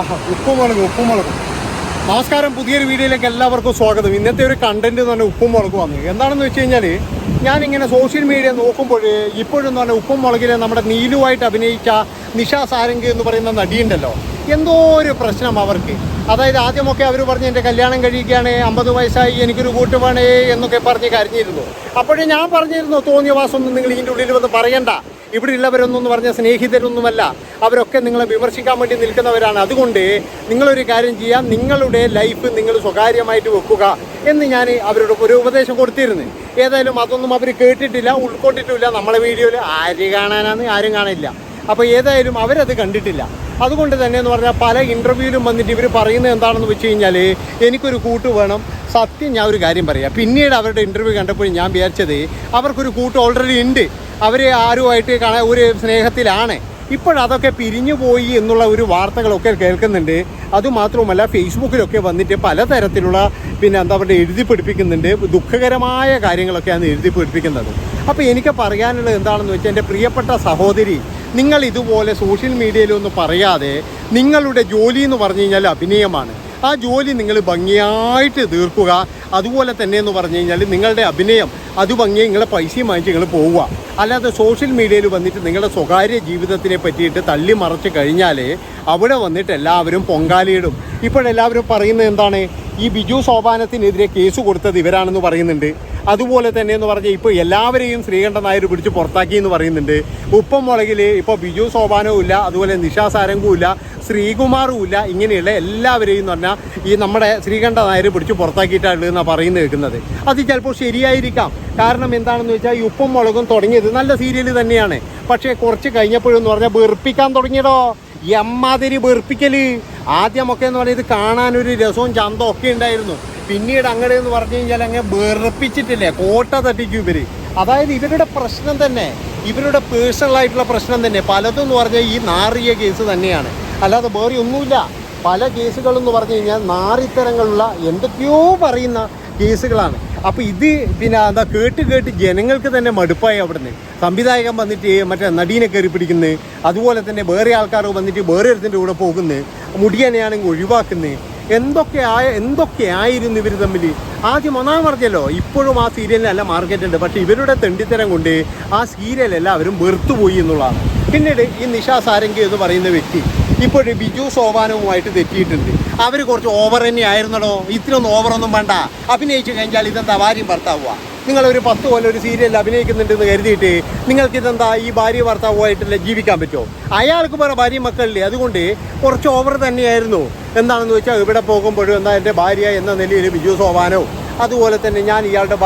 ആഹാ ഉപ്പും മുളകും നമസ്കാരം പുതിയൊരു വീഡിയോയിലേക്ക് എല്ലാവർക്കും സ്വാഗതം. ഇന്നത്തെ ഒരു കണ്ടന്റ് എന്ന് പറഞ്ഞാൽ ഉപ്പും വന്നു. എന്താണെന്ന് വെച്ച് കഴിഞ്ഞാൽ ഞാനിങ്ങനെ സോഷ്യൽ മീഡിയ നോക്കുമ്പോൾ ഇപ്പോഴും എന്ന് പറഞ്ഞാൽ ഉപ്പും മുളകിലെ നമ്മുടെ നീലുവായിട്ട് അഭിനയിച്ച നിഷ സാരംഗ് എന്ന് പറയുന്ന നടിയുണ്ടല്ലോ. എന്തോ ഒരു പ്രശ്നം അവർക്ക്. അതായത് ആദ്യമൊക്കെ അവർ പറഞ്ഞ് എന്റെ കല്യാണം കഴിയുകയാണ് അമ്പത് വയസ്സായി എനിക്കൊരു കൂട്ട് വേണേ എന്നൊക്കെ പറഞ്ഞ് കരഞ്ഞിരുന്നു. അപ്പോഴേ ഞാൻ പറഞ്ഞിരുന്നു തോന്നിയ വാസമൊന്നും നിങ്ങൾ ഇതിന്റെ ഉള്ളിൽ വന്ന് പറയണ്ട. ഇവിടെ ഉള്ളവരൊന്നും പറഞ്ഞ സ്നേഹിതരൊന്നുമല്ല. അവരൊക്കെ നിങ്ങളെ വിമർശിക്കാൻ വേണ്ടി നിൽക്കുന്നവരാണ്. അതുകൊണ്ട് നിങ്ങളൊരു കാര്യം ചെയ്യാം. നിങ്ങളുടെ ലൈഫ് നിങ്ങൾ സ്വകാര്യമായിട്ട് വെക്കുക എന്ന് ഞാൻ അവരോട് ഒരു ഉപദേശം കൊടുത്തിരുന്നു. ഏതായാലും അതൊന്നും അവർ കേട്ടിട്ടില്ല ഉൾക്കൊണ്ടിട്ടില്ല. നമ്മളെ വീഡിയോയിൽ ആര് കാണാനാണ് ആരും കാണില്ല. അപ്പോൾ ഏതായാലും അവരത് കണ്ടിട്ടില്ല. അതുകൊണ്ട് തന്നെ എന്ന് പറഞ്ഞാൽ പല ഇന്റർവ്യൂവിലും വന്നിട്ട് ഇവർ പറയുന്നത് എന്താണെന്ന് വെച്ച് കഴിഞ്ഞാൽ എനിക്കൊരു കൂട്ട് വേണം. സത്യം ഞാൻ ഒരു കാര്യം പറയാം. പിന്നീട് അവരുടെ ഇന്റർവ്യൂ കണ്ടപ്പോൾ ഞാൻ വിചാരിച്ചത് അവർക്കൊരു കൂട്ട് ഓൾറെഡി ഉണ്ട്. അവർ ആരുമായിട്ട് കാണാൻ ഒരു സ്നേഹത്തിലാണ്. ഇപ്പോഴതൊക്കെ പിരിഞ്ഞു പോയി എന്നുള്ള ഒരു വാർത്തകളൊക്കെ കേൾക്കുന്നുണ്ട്. അതുമാത്രവുമല്ല ഫേസ്ബുക്കിലൊക്കെ വന്നിട്ട് പലതരത്തിലുള്ള പിന്നെ എന്താ പറയുക എഴുതി പിടിപ്പിക്കുന്നുണ്ട് ദുഃഖകരമായ കാര്യങ്ങളൊക്കെയാണ് എഴുതി പിടിപ്പിക്കുന്നത് അപ്പോൾ എനിക്ക് പറയാനുള്ളത് എന്താണെന്ന് വെച്ചാൽ എന്റെ പ്രിയപ്പെട്ട സഹോദരി നിങ്ങൾ ഇതുപോലെ സോഷ്യൽ മീഡിയയിലൊന്നും പറയാതെ നിങ്ങളുടെ ജോലി എന്ന് പറഞ്ഞു കഴിഞ്ഞാൽ അഭിനയമാണ്. ആ ജോലി നിങ്ങൾ ഭംഗിയായിട്ട് തീർക്കുക. അതുപോലെ തന്നെ എന്ന് പറഞ്ഞു കഴിഞ്ഞാൽ നിങ്ങളുടെ അഭിനയം അത് ഭംഗിയെ നിങ്ങളെ പൈസയും വാങ്ങിച്ച് നിങ്ങൾ പോവുക. അല്ലാതെ സോഷ്യൽ മീഡിയയിൽ വന്നിട്ട് നിങ്ങളുടെ സ്വകാര്യ ജീവിതത്തിനെ പറ്റിയിട്ട് തള്ളി മറച്ച് കഴിഞ്ഞാൽ അവിടെ വന്നിട്ട് എല്ലാവരും പൊങ്കാലയിടും. ഇപ്പോഴെല്ലാവരും പറയുന്നത് എന്താണ്? ഈ ബിജു സോപാനത്തിനെതിരെ കേസ് കൊടുത്തത് ഇവരാണെന്ന് പറയുന്നുണ്ട്. അതുപോലെ തന്നെ എന്ന് പറഞ്ഞാൽ ഇപ്പോൾ എല്ലാവരെയും ശ്രീകണ്ഠൻ നായർ പിടിച്ച് പുറത്താക്കി എന്ന് പറയുന്നുണ്ട്. ഉപ്പം മുളകിൽ ഇപ്പോൾ ബിജു സോപാനവും ഇല്ല അതുപോലെ നിഷാ സാരംഗും ഇല്ല ശ്രീകുമാറും ഇല്ല ഇങ്ങനെയുള്ള എല്ലാവരെയും എന്ന് പറഞ്ഞാൽ ഈ നമ്മുടെ ശ്രീകണ്ഠ നായർ പിടിച്ച് പുറത്താക്കിയിട്ടാണ് പറയുന്നത് കേൾക്കുന്നത്. അത് ചിലപ്പോൾ ശരിയായിരിക്കാം. കാരണം എന്താണെന്ന് വെച്ചാൽ ഈ ഉപ്പും മുളകും തുടങ്ങിയത് നല്ല സീരിയൽ തന്നെയാണ്. പക്ഷേ കുറച്ച് കഴിഞ്ഞപ്പോഴെന്ന് പറഞ്ഞാൽ വെറുപ്പിക്കാൻ തുടങ്ങിയതോ എമ്മാതിരി വെറുപ്പിക്കൽ. ആദ്യമൊക്കെ എന്ന് പറഞ്ഞാൽ ഇത് കാണാനൊരു രസവും ചന്തവും ഒക്കെ ഉണ്ടായിരുന്നു. പിന്നീട് അങ്ങനെ എന്ന് പറഞ്ഞു കഴിഞ്ഞാൽ അങ്ങ് വെറുപ്പിച്ചിട്ടില്ലേ? കോട്ട തട്ടിക്കും ഇവർ. അതായത് ഇവരുടെ പ്രശ്നം തന്നെ ഇവരുടെ പേഴ്സണൽ ആയിട്ടുള്ള പ്രശ്നം തന്നെ പലതും എന്ന് പറഞ്ഞാൽ ഈ നാറിയ കേസ് തന്നെയാണ്. അല്ലാതെ വേറെ ഒന്നുമില്ല. പല കേസുകളെന്ന് പറഞ്ഞു കഴിഞ്ഞാൽ നാറിത്തരങ്ങളുള്ള എന്തൊക്കെയോ പറയുന്ന കേസുകളാണ്. അപ്പോൾ ഇത് പിന്നെ എന്താ കേട്ട് കേട്ട് ജനങ്ങൾക്ക് തന്നെ മടുപ്പായി അവിടുന്ന്. സംവിധായകൻ വന്നിട്ട് മറ്റേ നടീനെ കയറി പിടിക്കുന്നത് അതുപോലെ തന്നെ വേറെ ആൾക്കാർ വന്നിട്ട് വേറെ ഒരുത്തിന്റെ കൂടെ പോകുന്നത് മുടിയനെയാണെങ്കിൽ ഒഴിവാക്കുന്നത് എന്തൊക്കെ എന്തൊക്കെയായിരുന്നു ഇവർ തമ്മിൽ ആദ്യം ഒന്നാം പറഞ്ഞല്ലോ ഇപ്പോഴും ആ സീരിയലിന് മാർക്കറ്റ് ഉണ്ട് പക്ഷേ ഇവരുടെ തെണ്ടിത്തരം കൊണ്ട് ആ സീരിയൽ എല്ലാവരും വെറുത്തുപോയി എന്നുള്ളതാണ്. പിന്നീട് ഈ നിഷാ സാരംഗി എന്ന് പറയുന്ന വ്യക്തി ഇപ്പോൾ ബിജു സോപാനവുമായിട്ട് തെറ്റിയിട്ടുണ്ട്. അവർ കുറച്ച് ഓവർ തന്നെ ആയിരുന്നല്ലോ ഇത്രയൊന്നും ഓവറൊന്നും വേണ്ട. അഭിനയിച്ചു കഴിഞ്ഞാൽ ഇതെന്താ? ഭാര്യയും ഭർത്താവുക നിങ്ങളൊരു പത്ത് കൊല്ലം ഒരു സീരിയലിൽ അഭിനയിക്കുന്നുണ്ടെന്ന് കരുതിയിട്ട് നിങ്ങൾക്ക് ഇതെന്താ ഈ ഭാര്യ ഭർത്താവുമായിട്ടല്ല ജീവിക്കാൻ പറ്റുമോ? അയാൾക്ക് വേറെ ഭാര്യ മക്കളില്ലേ? അതുകൊണ്ട് കുറച്ച് ഓവർ തന്നെയായിരുന്നു. എന്താണെന്ന് വെച്ചാൽ ഇവിടെ പോകുമ്പോഴും എന്താ എന്റെ ഭാര്യ എന്ന നിലയിൽ ബിജു സോപാനോ അതുപോലെ തന്നെ ഞാൻ ഇയാളുടെ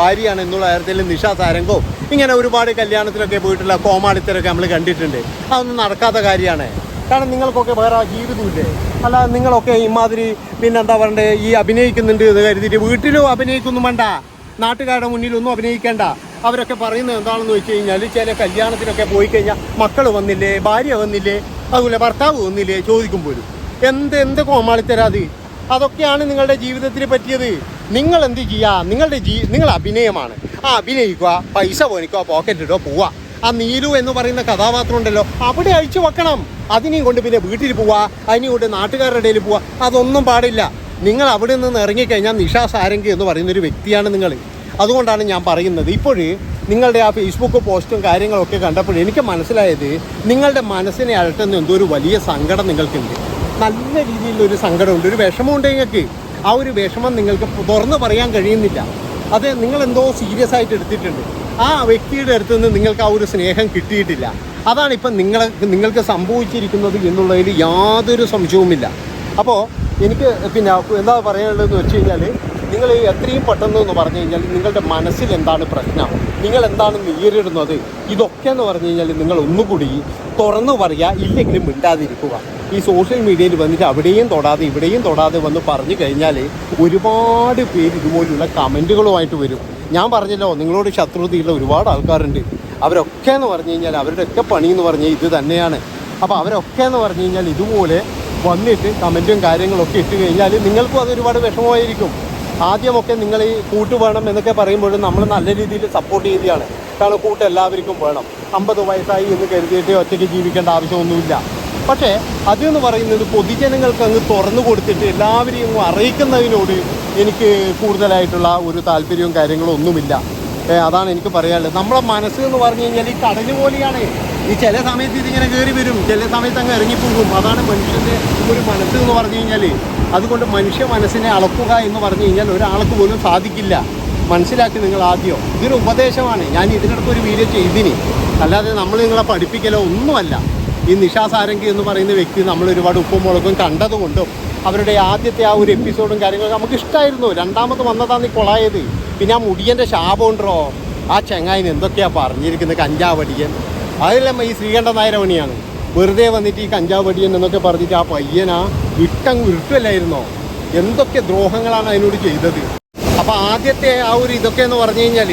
ഭാര്യയാണ് എന്നുള്ള കാര്യത്തിൽ നിഷ സാരംഗോ ഇങ്ങനെ ഒരുപാട് കല്യാണത്തിലൊക്കെ പോയിട്ടുള്ള കോമാളിത്തരൊക്കെ നമ്മൾ കണ്ടിട്ടുണ്ട്. അതൊന്നും നടക്കാത്ത കാര്യമാണ്. കാരണം നിങ്ങൾക്കൊക്കെ വേറെ ജീവിതമില്ലേ? അല്ല നിങ്ങളൊക്കെ ഇമാതിരി പിന്നെന്താ പറയണ്ടേ? ഈ അഭിനയിക്കുന്നുണ്ട് എന്ന് കരുതിയിട്ട് വീട്ടിലും അഭിനയിക്കുന്നു വേണ്ട നാട്ടുകാരുടെ മുന്നിലൊന്നും അഭിനയിക്കേണ്ട. അവരൊക്കെ പറയുന്നത് എന്താണെന്ന് വെച്ച് കഴിഞ്ഞാൽ ചില കല്യാണത്തിനൊക്കെ പോയി കഴിഞ്ഞാൽ മക്കൾ വന്നില്ലേ ഭാര്യ വന്നില്ലേ അതുപോലെ ഭർത്താവ് വന്നില്ലേ ചോദിക്കും പോലും. എന്ത് എന്ത് കോമാളിത്തരാത് അതൊക്കെയാണ് നിങ്ങളുടെ ജീവിതത്തിൽ പറ്റിയത്. നിങ്ങൾ എന്ത് ചെയ്യുക നിങ്ങളുടെ ജീ നിങ്ങൾ അഭിനയമാണ്. ആ അഭിനയിക്കുക പൈസ പോനിക്കുക പോക്കറ്റ് ഇടുക പോവുക. ആ നീലു എന്ന് പറയുന്ന കഥാപാത്രം ഉണ്ടല്ലോ അവിടെ അഴിച്ചു വെക്കണം. അതിനെയും കൊണ്ട് പിന്നെ വീട്ടിൽ പോവുക അതിനെയും കൊണ്ട് നാട്ടുകാരുടെ ഇടയിൽ പോവുക. അതൊന്നും പാടില്ല. നിങ്ങൾ അവിടെ നിന്ന് ഇറങ്ങിക്കഴിഞ്ഞാൽ നിഷാ സാരംഗി എന്ന് പറയുന്ന ഒരു വ്യക്തിയാണ് നിങ്ങൾ. അതുകൊണ്ടാണ് ഞാൻ പറയുന്നത്. ഇപ്പോഴ് നിങ്ങളുടെ ആ ഫേസ്ബുക്ക് പോസ്റ്റും കാര്യങ്ങളൊക്കെ കണ്ടപ്പോൾ എനിക്ക് മനസ്സിലായത് നിങ്ങളുടെ മനസ്സിനെ അഴട്ടുന്ന എന്തോ ഒരു വലിയ സങ്കടം നിങ്ങൾക്കുണ്ട്. നല്ല രീതിയിലൊരു സങ്കടമുണ്ട്. ഒരു വിഷമമുണ്ട് നിങ്ങൾക്ക്. ആ ഒരു വിഷമം നിങ്ങൾക്ക് തുറന്നു പറയാൻ കഴിയുന്നില്ല. അത് നിങ്ങൾ എന്തോ സീരിയസ് ആയിട്ട് എടുത്തിട്ടുണ്ട്. ആ വ്യക്തിയുടെ അടുത്ത് നിന്ന് നിങ്ങൾക്ക് ആ ഒരു സ്നേഹം കിട്ടിയിട്ടില്ല. അതാണ് ഇപ്പം നിങ്ങളെ നിങ്ങൾക്ക് സംഭവിച്ചിരിക്കുന്നത് എന്നുള്ളതിൽ യാതൊരു സംശയവുമില്ല. അപ്പോൾ എനിക്ക് പിന്നെ എന്താ പറയാനുള്ളതെന്ന് വെച്ച് കഴിഞ്ഞാൽ നിങ്ങൾ എത്രയും പെട്ടെന്ന് എന്ന് പറഞ്ഞു കഴിഞ്ഞാൽ നിങ്ങളുടെ മനസ്സിൽ എന്താണ് പ്രശ്നം? നിങ്ങൾ എന്താണ് നേരിടുന്നത്? ഇതൊക്കെ എന്ന് പറഞ്ഞു കഴിഞ്ഞാൽ നിങ്ങൾ ഒന്നുകൂടി തുറന്നു പറയുക ഇല്ലെങ്കിലും മിണ്ടാതിരിക്കുക. ഈ സോഷ്യൽ മീഡിയയിൽ വന്നിട്ട് അവിടെയും തൊടാതെ ഇവിടെയും തൊടാതെ വന്ന് പറഞ്ഞു കഴിഞ്ഞാൽ ഒരുപാട് പേര് ഇതുപോലെയുള്ള കമന്റുകളുമായിട്ട് വരും. ഞാൻ പറഞ്ഞല്ലോ നിങ്ങളോട് ശത്രുതയുള്ള ഒരുപാട് ആൾക്കാരുണ്ട്. അവരൊക്കെ എന്ന് പറഞ്ഞു കഴിഞ്ഞാൽ അവരുടെയൊക്കെ പണി എന്ന് പറഞ്ഞാൽ ഇത് തന്നെയാണ്. അപ്പോൾ അവരൊക്കെ എന്ന് പറഞ്ഞു കഴിഞ്ഞാൽ ഇതുപോലെ വന്നിട്ട് കമന്റും കാര്യങ്ങളൊക്കെ ഇട്ട് കഴിഞ്ഞാൽ നിങ്ങൾക്കും അത് ഒരുപാട് വിഷമമായിരിക്കും. ആദ്യമൊക്കെ നിങ്ങൾ ഈ കൂട്ട് വേണം എന്നൊക്കെ പറയുമ്പോഴും നമ്മൾ നല്ല രീതിയിൽ സപ്പോർട്ട് ചെയ്യുകയാണ്. കാരണം കൂട്ട് എല്ലാവർക്കും വേണം. അമ്പത് വയസ്സായി എന്ന് കരുതിയിട്ട് ഒറ്റയ്ക്ക് ജീവിക്കേണ്ട ആവശ്യമൊന്നുമില്ല. പക്ഷേ അതെന്ന് പറയുന്നത് പൊതുജനങ്ങൾക്ക് അങ്ങ് തുറന്നു കൊടുത്തിട്ട് എല്ലാവരെയും അറിയിക്കുന്നതിനോട് എനിക്ക് കൂടുതലായിട്ടുള്ള ഒരു താല്പര്യവും കാര്യങ്ങളും ഒന്നുമില്ല. അതാണ് എനിക്ക് പറയാനുള്ളത്. നമ്മളെ മനസ്സ് എന്ന് പറഞ്ഞു കഴിഞ്ഞാൽ ഈ കടൽ പോലെയാണ്. ഈ ചില സമയത്ത് ഇതിങ്ങനെ കയറി വരും. ചില സമയത്ത് അങ്ങ് ഇറങ്ങിപ്പോകും. അതാണ് മനുഷ്യന്റെ ഒരു മനസ്സ് എന്ന് പറഞ്ഞു കഴിഞ്ഞാൽ അതുകൊണ്ട് മനുഷ്യ മനസ്സിനെ അളക്കുക എന്ന് പറഞ്ഞു കഴിഞ്ഞാൽ ഒരാൾക്ക് പോലും സാധിക്കില്ല. മനസ്സിലാക്കി നിങ്ങൾ ആദ്യം. ഇതൊരു ഉപദേശമാണ്. ഞാൻ ഇതിനടുത്ത് ഒരു വീഡിയോ ചെയ്തിനി. അല്ലാതെ നമ്മൾ നിങ്ങളെ പഠിപ്പിക്കലോ ഒന്നുമല്ല. ഈ നിഷാസാരംഗി എന്ന് പറയുന്ന വ്യക്തി നമ്മൾ ഒരുപാട് ഉപ്പും മുളകും കണ്ടതുകൊണ്ടും അവരുടെ ആദ്യത്തെ ആ ഒരു എപ്പിസോഡും കാര്യങ്ങളൊക്കെ നമുക്ക് ഇഷ്ടമായിരുന്നു രണ്ടാമത് വന്നതാണ് ഈ കൊളായത്. പിന്നെ ആ മുടിയന്റെ ശാപമുണ്ടോ ആ ചെങ്ങായിന് എന്തൊക്കെയാണ് പറഞ്ഞിരിക്കുന്നത്? കഞ്ചാവടിയൻ. അതെല്ലാം ഈ ശ്രീകണ്ഠ നായരമണിയാണ്. വെറുതെ വന്നിട്ട് ഈ കഞ്ചാവ് എന്നൊക്കെ പറഞ്ഞിട്ട് ആ പയ്യനാ ഇട്ടങ്ങ് ഉരുട്ടല്ലായിരുന്നോ എന്തൊക്കെ ദ്രോഹങ്ങളാണ് അതിനോട് ചെയ്തത്? അപ്പോൾ ആദ്യത്തെ ആ ഒരു ഇതൊക്കെ എന്ന് പറഞ്ഞു കഴിഞ്ഞാൽ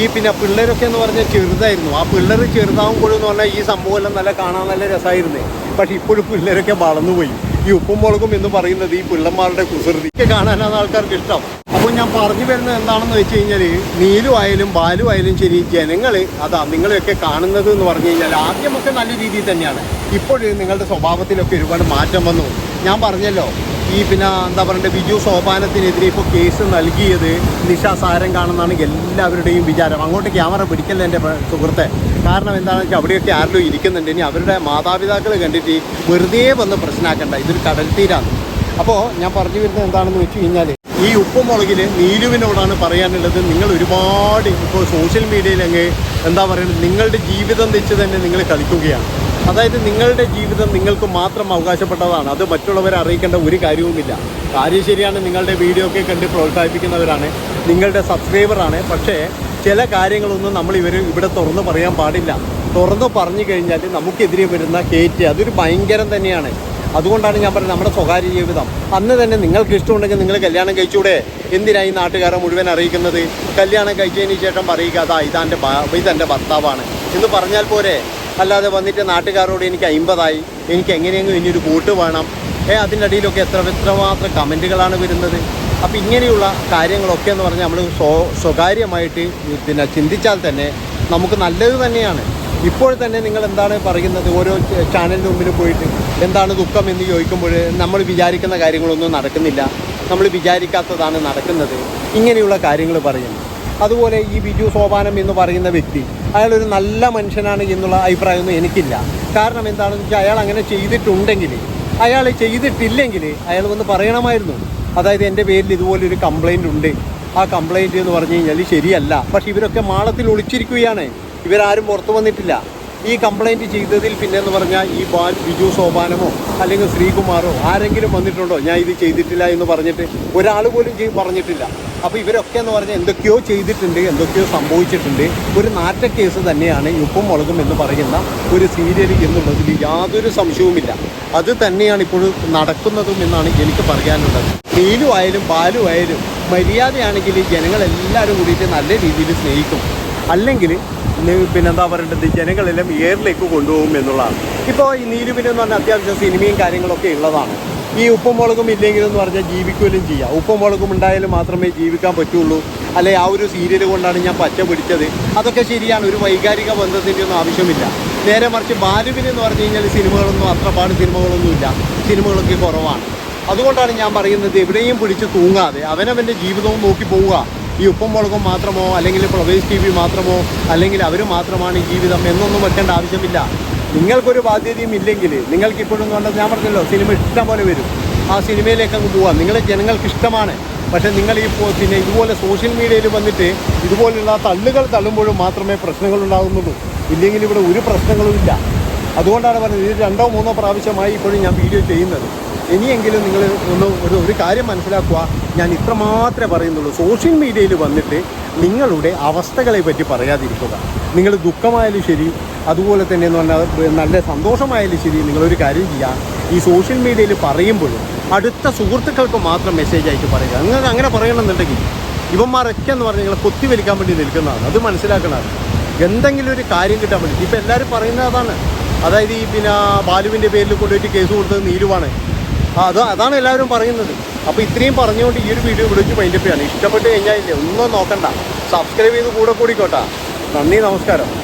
ഈ പിന്നെ പിള്ളേരൊക്കെ എന്ന് പറഞ്ഞാൽ ചെറുതായിരുന്നു. ആ പിള്ളേർ ചെറുതാവുമ്പോഴെന്ന് പറഞ്ഞാൽ ഈ സംഭവം എല്ലാം നല്ല കാണാൻ നല്ല രസമായിരുന്നേ. പക്ഷെ ഇപ്പോഴും പിള്ളേരൊക്കെ വളർന്നുപോയി. ഈ ഉപ്പും മുളകും എന്ന് പറയുന്നത് ഈ പിള്ളന്മാരുടെ കുസൃതിക്ക് കാണാനാണ് ആൾക്കാർക്ക് ഇഷ്ടം. അപ്പോൾ ഞാൻ പറഞ്ഞു വരുന്നത് എന്താണെന്ന് വെച്ച് കഴിഞ്ഞാൽ നീലുമായാലും ആയാലും ബാലു ആയാലും ശരി ജനങ്ങൾ അതാ നിങ്ങളെയൊക്കെ കാണുന്നത് എന്ന് പറഞ്ഞു കഴിഞ്ഞാൽ ആദ്യമൊക്കെ നല്ല രീതിയിൽ തന്നെയാണ്. ഇപ്പോഴും നിങ്ങളുടെ സ്വഭാവത്തിലൊക്കെ ഒരുപാട് മാറ്റം വന്നു. ഞാൻ പറഞ്ഞല്ലോ ഈ പിന്നെ എന്താ പറയണ്ടേ ബിജു സോപാനത്തിനെതിരെ ഇപ്പോൾ കേസ് നൽകിയത് നിഷ സാരം കാണുന്നതാണ് എല്ലാവരുടെയും വിചാരം. അങ്ങോട്ട് ക്യാമറ പിടിക്കല്ല എന്റെ സുഹൃത്തെ? കാരണം എന്താണെന്ന് വെച്ചാൽ അവിടെയൊക്കെ ആരിലും ഇരിക്കുന്നുണ്ട്. ഇനി അവരുടെ മാതാപിതാക്കൾ കണ്ടിട്ട് വെറുതെ വന്ന് പ്രശ്നമാക്കണ്ട ഇതൊരു കടൽ തീരാണ് അപ്പോൾ ഞാൻ പറഞ്ഞു വരുന്നത് എന്താണെന്ന് വെച്ച് കഴിഞ്ഞാൽ ഈ ഉപ്പുമുളകിൽ നീലുവിനോടാണ് പറയാനുള്ളത്. നിങ്ങൾ ഒരുപാട് ഇപ്പോൾ സോഷ്യൽ മീഡിയയിൽ അങ്ങ് എന്താ പറയുന്നത് നിങ്ങളുടെ ജീവിതം വെച്ച് തന്നെ നിങ്ങൾ കളിക്കുകയാണ്. അതായത് നിങ്ങളുടെ ജീവിതം നിങ്ങൾക്ക് മാത്രം അവകാശപ്പെട്ടതാണ്. അത് മറ്റുള്ളവരെ അറിയിക്കേണ്ട ഒരു കാര്യവുമില്ല. കാര്യം ശരിയാണ് നിങ്ങളുടെ വീഡിയോ ഒക്കെ കണ്ട് പ്രോത്സാഹിപ്പിക്കുന്നവരാണ്. നിങ്ങളുടെ സബ്സ്ക്രൈബറാണ് പക്ഷേ ചില കാര്യങ്ങളൊന്നും നമ്മൾ ഇവർ ഇവിടെ തുറന്ന് പറയാൻ പാടില്ല. തുറന്ന് പറഞ്ഞു കഴിഞ്ഞാൽ നമുക്കെതിരെ വരുന്ന കേറ്റ് അതൊരു ഭയങ്കരം തന്നെയാണ്. അതുകൊണ്ടാണ് ഞാൻ പറഞ്ഞത് നമ്മുടെ സ്വകാര്യ ജീവിതം. അന്ന് തന്നെ നിങ്ങൾക്ക് ഇഷ്ടമുണ്ടെങ്കിൽ നിങ്ങൾ കല്യാണം കഴിച്ചൂടെ? എന്തിനാ ഈ നാട്ടുകാരെ മുഴുവൻ അറിയിക്കുന്നത്? കല്യാണം കഴിച്ചതിന് ശേഷം പറയുക അതാ ഇതാന്റെ ഇതെന്റെ ഭർത്താവാണ്. എന്ന് പറഞ്ഞാൽ പോരെ? അല്ലാതെ വന്നിട്ട് നാട്ടുകാരോട് എനിക്ക് അമ്പതായി എനിക്ക് എങ്ങനെയെങ്കിലും ഒരു കൂട്ട് വേണം. ഏ അതിന്റെ അടിയിലൊക്കെ എത്ര എത്രമാത്രം കമന്റുകളാണ് വരുന്നത്? അപ്പോൾ ഇങ്ങനെയുള്ള കാര്യങ്ങളൊക്കെ എന്ന് പറഞ്ഞാൽ നമ്മൾ സ്വ സ്വകാര്യമായിട്ട് പിന്നെ ചിന്തിച്ചാൽ തന്നെ നമുക്ക് നല്ലത് തന്നെയാണ്. ഇപ്പോൾ തന്നെ നിങ്ങൾ എന്താണ് പറയുന്നത്? ഓരോ ചാനലിന് മുമ്പിൽ പോയിട്ട് എന്താണ് ദുഃഖം എന്ന് ചോദിക്കുമ്പോൾ നമ്മൾ വിചാരിക്കുന്ന കാര്യങ്ങളൊന്നും നടക്കുന്നില്ല. നമ്മൾ വിചാരിക്കാത്തതാണ് നടക്കുന്നത്. ഇങ്ങനെയുള്ള കാര്യങ്ങൾ പറയുന്നു. അതുപോലെ ഈ ബിജു സോപാനം എന്ന് പറയുന്ന വ്യക്തി അയാളൊരു നല്ല മനുഷ്യനാണ് എന്നുള്ള അഭിപ്രായമൊന്നും എനിക്കില്ല. കാരണം എന്താണെന്ന് വെച്ചാൽ അയാൾ അങ്ങനെ ചെയ്തിട്ടുണ്ടെങ്കിൽ അയാൾ ചെയ്തിട്ടില്ലെങ്കിൽ അയാൾ വന്ന് പറയണമായിരുന്നു. അതായത് എന്റെ പേരിൽ ഇതുപോലൊരു കംപ്ലൈന്റ് ഉണ്ട്. ആ കംപ്ലൈന്റ് എന്ന് പറഞ്ഞു കഴിഞ്ഞാൽ ശരിയല്ല. പക്ഷെ ഇവരൊക്കെ മാളത്തിൽ ഒളിച്ചിരിക്കുകയാണ്. ഇവരാരും പുറത്തു വന്നിട്ടില്ല. ഈ കംപ്ലൈന്റ് ചെയ്തതിൽ പിന്നെ എന്ന് പറഞ്ഞാൽ ഈ ബാൽ ബിജു സോപാനമോ അല്ലെങ്കിൽ ശ്രീകുമാറോ ആരെങ്കിലും വന്നിട്ടുണ്ടോ? ഞാൻ ഇത് ചെയ്തിട്ടില്ല എന്ന് പറഞ്ഞിട്ട് ഒരാൾ പോലും ചെയ്ത് പറഞ്ഞിട്ടില്ല. അപ്പോൾ ഇവരൊക്കെ എന്ന് പറഞ്ഞാൽ എന്തൊക്കെയോ ചെയ്തിട്ടുണ്ട് എന്തൊക്കെയോ സംഭവിച്ചിട്ടുണ്ട്. ഒരു നാറ്റ കേസ് തന്നെയാണ് ഉപ്പും മുളകും എന്ന് പറയുന്ന ഒരു സീരിയൽ എന്നുള്ളതിൽ യാതൊരു സംശയവുമില്ല. അത് തന്നെയാണ് ഇപ്പോൾ നടക്കുന്നതും എന്നാണ് എനിക്ക് പറയാനുള്ളത്. നീലു ആയാലും ബാലു ആയാലും മര്യാദയാണെങ്കിൽ ജനങ്ങളെല്ലാവരും കൂടിയിട്ട് നല്ല രീതിയിൽ സ്നേഹിക്കും. അല്ലെങ്കിൽ പിന്നെന്താ പറയേണ്ടത്? ജനങ്ങളെല്ലാം എയറിലേക്ക് കൊണ്ടുപോകും എന്നുള്ളതാണ്. ഇപ്പോൾ ഈ നീരുവിന് എന്ന് പറഞ്ഞാൽ അത്യാവശ്യം സിനിമയും കാര്യങ്ങളൊക്കെ ഉള്ളതാണ്. ഈ ഉപ്പും മുളകും ഇല്ലെങ്കിലെന്ന് പറഞ്ഞാൽ ജീവിക്കുകയും ചെയ്യാം. ഉപ്പും മുളകും ഉണ്ടായാലും മാത്രമേ ജീവിക്കാൻ പറ്റുള്ളൂ. അല്ലെ ആ ഒരു സീരിയൽ കൊണ്ടാണ് ഞാൻ പച്ച പിടിച്ചത്. അതൊക്കെ ശരിയാണ്. ഒരു വൈകാരിക ബന്ധത്തിന്റെ ഒന്നും ആവശ്യമില്ല. നേരെ മറിച്ച് ബാലുവിന് എന്ന് പറഞ്ഞു കഴിഞ്ഞാൽ സിനിമകളൊന്നും അത്രപാട് സിനിമകളൊന്നുമില്ല സിനിമകളൊക്കെ കുറവാണ്. അതുകൊണ്ടാണ് ഞാൻ പറയുന്നത് എവിടെയും പിടിച്ച് തൂങ്ങാതെ അവനവന്റെ ജീവിതവും നോക്കി പോവുക. ഈ ഉപ്പും മുളകും മാത്രമോ അല്ലെങ്കിൽ പ്രവേശ് ടി മാത്രമോ അല്ലെങ്കിൽ അവർ മാത്രമാണ് ജീവിതം എന്നൊന്നും വെക്കേണ്ട ആവശ്യമില്ല. നിങ്ങൾക്കൊരു ബാധ്യതയും ഇല്ലെങ്കിൽ നിങ്ങൾക്ക് ഇപ്പോഴും കണ്ടത് ഞാൻ പറഞ്ഞല്ലോ സിനിമ ഇഷ്ടം പോലെ വരും. ആ സിനിമയിലേക്ക് അങ്ങ് പോവാം. നിങ്ങളെ ജനങ്ങൾക്ക് ഇഷ്ടമാണ്. പക്ഷേ നിങ്ങൾ ഈ പിന്നെ ഇതുപോലെ സോഷ്യൽ മീഡിയയിൽ വന്നിട്ട് ഇതുപോലുള്ള തള്ളുകൾ തള്ളുമ്പോഴും മാത്രമേ പ്രശ്നങ്ങൾ ഉണ്ടാകുന്നുള്ളൂ ഇല്ലെങ്കിൽ ഇവിടെ ഒരു പ്രശ്നങ്ങളും ഇല്ല. അതുകൊണ്ടാണ് പറഞ്ഞത് ഇത് രണ്ടോ മൂന്നോ പ്രാവശ്യമായി ഇപ്പോഴും ഞാൻ വീഡിയോ ചെയ്യുന്നത്. ഇനിയെങ്കിലും നിങ്ങൾ ഒന്ന് ഒരു ഒരു കാര്യം മനസ്സിലാക്കുക. ഞാൻ ഇത്ര മാത്രമേ പറയുന്നുള്ളൂ. സോഷ്യൽ മീഡിയയിൽ വന്നിട്ട് നിങ്ങളുടെ അവസ്ഥകളെ പറ്റി പറയാതിരിക്കുക. നിങ്ങൾ ദുഃഖമായാലും ശരി അതുപോലെ തന്നെ എന്ന് പറഞ്ഞാൽ നല്ല സന്തോഷമായാലും ശരി നിങ്ങളൊരു കാര്യം ചെയ്യുക ഈ സോഷ്യൽ മീഡിയയിൽ പറയുമ്പോഴും അടുത്ത സുഹൃത്തുക്കൾക്ക് മാത്രം മെസ്സേജ് ആയിട്ട് പറയുക. നിങ്ങൾക്ക് അങ്ങനെ പറയണമെന്നുണ്ടെങ്കിൽ ഇവന്മാരൊക്കെ എന്ന് പറഞ്ഞാൽ നിങ്ങളെ കൊത്തിവലിക്കാൻ വേണ്ടി നിൽക്കുന്നതാണ്. അത് മനസ്സിലാക്കണം എന്തെങ്കിലും ഒരു കാര്യം കിട്ടാൻ വേണ്ടി. ഇപ്പം എല്ലാവരും പറയുന്നത് അതാണ് അതായത് ഈ പിന്നെ ബാലുവിന്റെ പേരിൽ കൊണ്ടുപോയിട്ട് കേസ് കൊടുത്തത് നീരുവാണ് അത് അതാണ് എല്ലാവരും പറയുന്നത്. അപ്പോൾ ഇത്രയും പറഞ്ഞുകൊണ്ട് ഈ ഒരു വീഡിയോ വിളിച്ച് മൈൻഡപ്പ് ഇഷ്ടപ്പെട്ട് കഴിഞ്ഞാൽ ഇല്ലേ? ഒന്നും നോക്കണ്ട. സബ്സ്ക്രൈബ് ചെയ്ത് കൂടെ കൂടിക്കോട്ടാ. നന്ദി നമസ്കാരം.